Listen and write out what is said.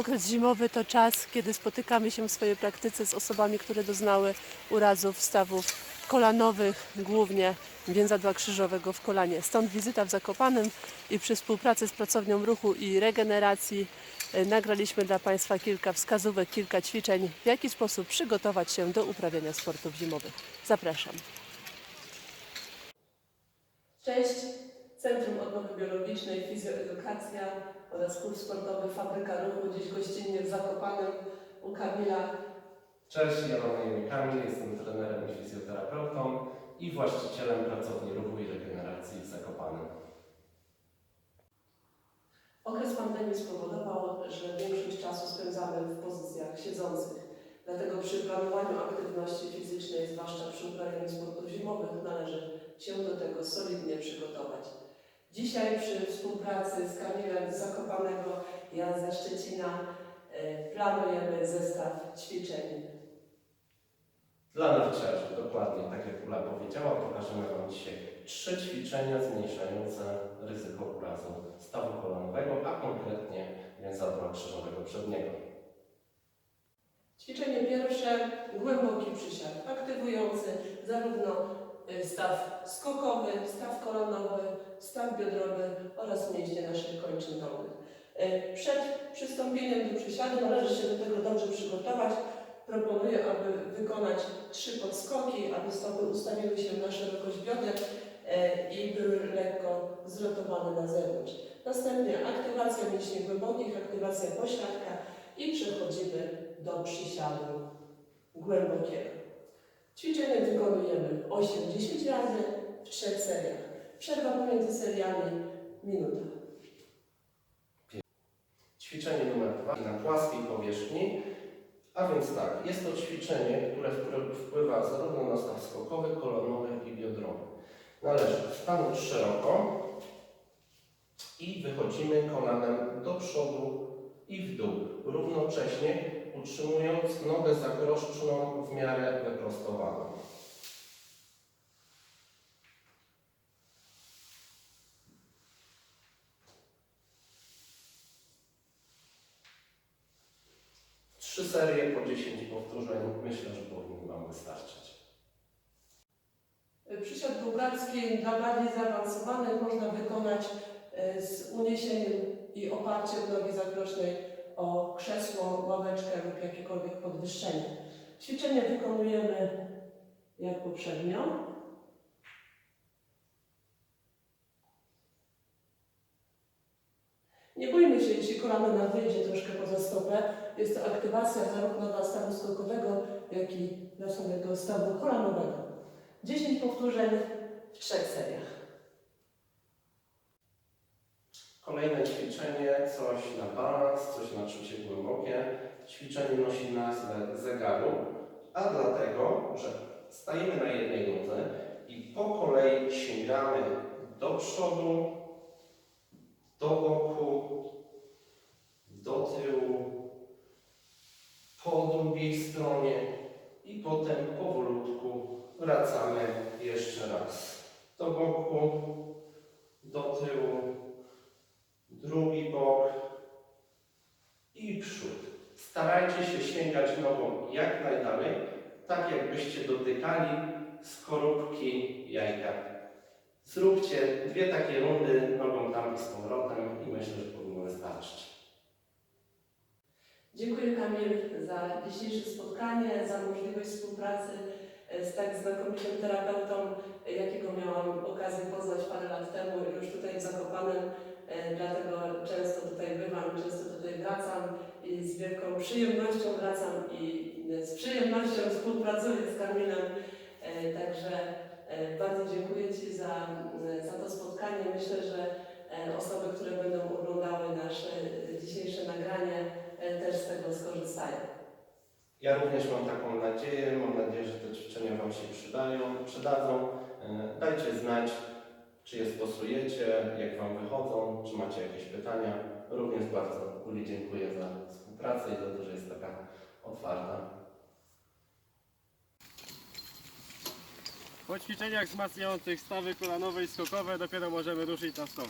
Okres zimowy to czas, kiedy spotykamy się w swojej praktyce z osobami, które doznały urazów stawów kolanowych, głównie więzadła krzyżowego w kolanie. Stąd wizyta w Zakopanem i przy współpracy z pracownią ruchu i regeneracji e, nagraliśmy dla Państwa kilka wskazówek, kilka ćwiczeń, w jaki sposób przygotować się do uprawiania sportów zimowych. Zapraszam. Cześć, Centrum Odnowy Biologicznej, Fizjoedukacja oraz kurs sportowy Fabryka Ruchu, dziś gościnnie w Zakopanem u Kamila. Cześć, ja mam na imię Kamil, jestem trenerem i fizjoterapeutą i właścicielem pracowni ruchu i regeneracji w Zakopanem. Okres pandemii spowodował, że większość czasu spędzamy w pozycjach siedzących. Dlatego przy planowaniu aktywności fizycznej, zwłaszcza przy uprawianiu sportów zimowych, należy się do tego solidnie przygotować. Dzisiaj przy współpracy z Kamilem Zakopanego, ja ze Szczecina, e, planujemy zestaw ćwiczeń Dla narciarzy, dokładnie tak jak Ula powiedziała, pokażemy Wam dzisiaj trzy ćwiczenia zmniejszające ryzyko urazu stawu kolanowego, a konkretnie więzadła krzyżowego przedniego. Ćwiczenie pierwsze, głęboki przysiad, aktywujący zarówno staw skokowy, staw kolanowy, staw biodrowy oraz mięśnie naszych kończyn. Y, Przed przystąpieniem do przysiadu należy się do tego dobrze przygotować. Proponuję, aby wykonać trzy podskoki, aby stopy ustawiły się na szerokość bioder y, i były lekko zrotowane na zewnątrz. Następnie aktywacja mięśni głębokich, aktywacja pośladka i przechodzimy do przysiadu głębokiego. Ćwiczenie wykonujemy 8-10 razy w trzech seriach. Przerwa pomiędzy seriami minuta. Ćwiczenie numer dwa na płaskiej powierzchni, a więc tak, jest to ćwiczenie, które wpływa zarówno na staw skokowy, kolanowy i biodrowy. Należy stanąć szeroko i wychodzimy kolanem do przodu i w dół, równocześnie utrzymując nogę zakroczną w miarę wyprostowaną. Trzy serie po 10 powtórzeń myślę, że powinny Wam wystarczyć. Przysiad bułgarski dla bardziej zaawansowanych można wykonać z uniesieniem i oparciem nogi zakrocznej o krzesło, ławeczkę lub jakiekolwiek podwyższenie. Ćwiczenie wykonujemy jak poprzednio. Nie bójmy się, jeśli kolano nam wyjdzie troszkę poza stopę. Jest to aktywacja zarówno dla stawu skokowego, jak i dla samego stawu kolanowego. 10 powtórzeń w trzech seriach. Kolejne ćwiczenie, coś na balans, coś na czucie głębokie. Ćwiczenie nosi nazwę zegaru, a dlatego, że stajemy na jednej nodze i po kolei sięgamy do przodu, do boku, do tyłu, po drugiej stronie i potem powolutku wracamy jeszcze raz do boku, do tyłu, drugi bok i przód. Starajcie się sięgać nogą jak najdalej, tak jakbyście dotykali skorupki jajka. Zróbcie dwie takie rundy nogą tam i z powrotem i myślę, że powinno wystarczyć. Dziękuję Kamil za dzisiejsze spotkanie, za możliwość współpracy e, z tak znakomitym terapeutą, e, jakiego miałam okazję poznać parę lat temu już tutaj w Zakopanem. E, Dlatego często tutaj bywam, często tutaj wracam i z wielką przyjemnością wracam i e, z przyjemnością współpracuję z Kamilem. E, Także bardzo dziękuję Ci za, za to spotkanie. Myślę, że osoby, które będą oglądały nasze dzisiejsze nagranie, też z tego skorzystają. Ja również mam taką nadzieję. Mam nadzieję, że te ćwiczenia Wam się przydają, przydadzą. Dajcie znać, czy je stosujecie, jak Wam wychodzą, czy macie jakieś pytania. Również bardzo Uli dziękuję za współpracę i za to, że jest taka otwarta. Po ćwiczeniach wzmacniających stawy kolanowe i skokowe dopiero możemy ruszyć na stop.